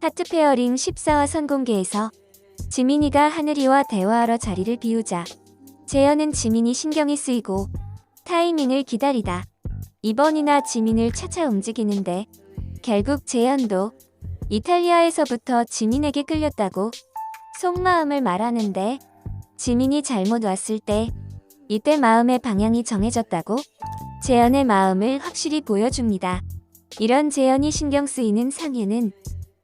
하트 페어링 14화 선공개에서 지민이가 하늘이와 대화하러 자리를 비우자 재현은 지민이 신경이 쓰이고 타이밍을 기다리다 이번이나 지민을 차차 움직이는데 결국 재현도 이탈리아에서부터 지민에게 끌렸다고 속마음을 말하는데 지민이 잘못 왔을 때 이때 마음의 방향이 정해졌다고 재현의 마음을 확실히 보여줍니다. 이런 재현이 신경 쓰이는 상혜는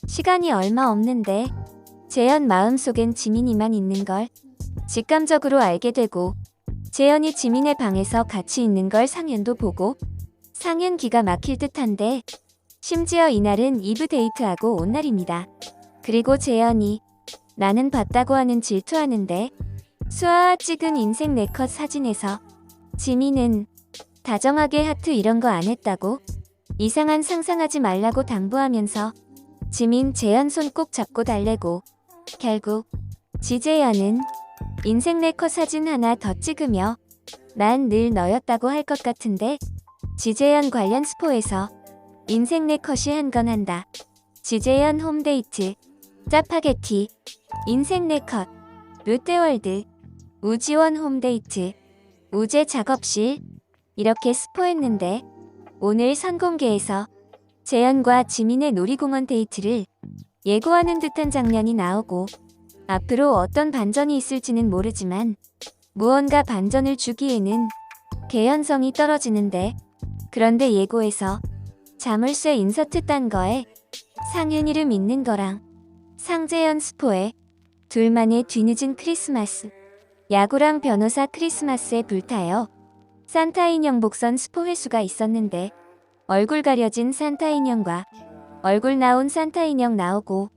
시간이 얼마 없는데 재현 마음속엔 지민이만 있는 걸 직감적으로 알게 되고 재현이 지민의 방에서 같이 있는 걸 상현도 보고 상현 기가 막힐 듯한데 심지어 이날은 이브 데이트하고 온 날입니다. 그리고 재현이 나는 봤다고 하는 질투하는데 수아와 찍은 인생 네컷 사진에서 지민은 다정하게 하트 이런 거 안 했다고 이상한 상상하지 말라고 당부하면서 지민 재현 손꼭 잡고 달래고 결국 지재현은 인생 네컷 사진 하나 더 찍으며 난 늘 너였다고 할 것 같은데 지재현 관련 스포에서 인생 네컷이 한 건 한다. 지재현 홈데이트 짜파게티 인생 네컷 롯데월드 우지원 홈데이트 우재 작업실 이렇게 스포했는데 오늘 선공개에서 재현과 지민의 놀이공원 데이트를 예고하는 듯한 장면이 나오고 앞으로 어떤 반전이 있을지는 모르지만 무언가 반전을 주기에는 개연성이 떨어지는데 그런데 예고에서 자물쇠 인서트 딴 거에 상현 이름 있는 거랑 상재현 스포에 둘만의 뒤늦은 크리스마스 야구랑 변호사 크리스마스에 불타요. 산타 인형 복선 스포 회수가 있었는데 얼굴 가려진 산타 인형과 얼굴 나온 산타 인형 나오고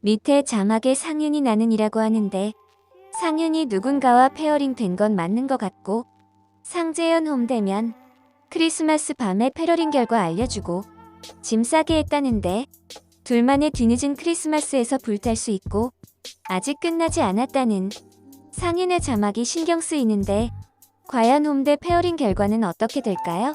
밑에 자막에 상윤이 나는이라고 하는데 상윤이 누군가와 페어링 된 건 맞는 것 같고 상재현 홈되면 크리스마스 밤에 페어링 결과 알려주고 짐 싸게 했다는데 둘만의 뒤늦은 크리스마스에서 불탈 수 있고 아직 끝나지 않았다는 상윤의 자막이 신경 쓰이는데 과연 홈대 페어링 결과는 어떻게 될까요?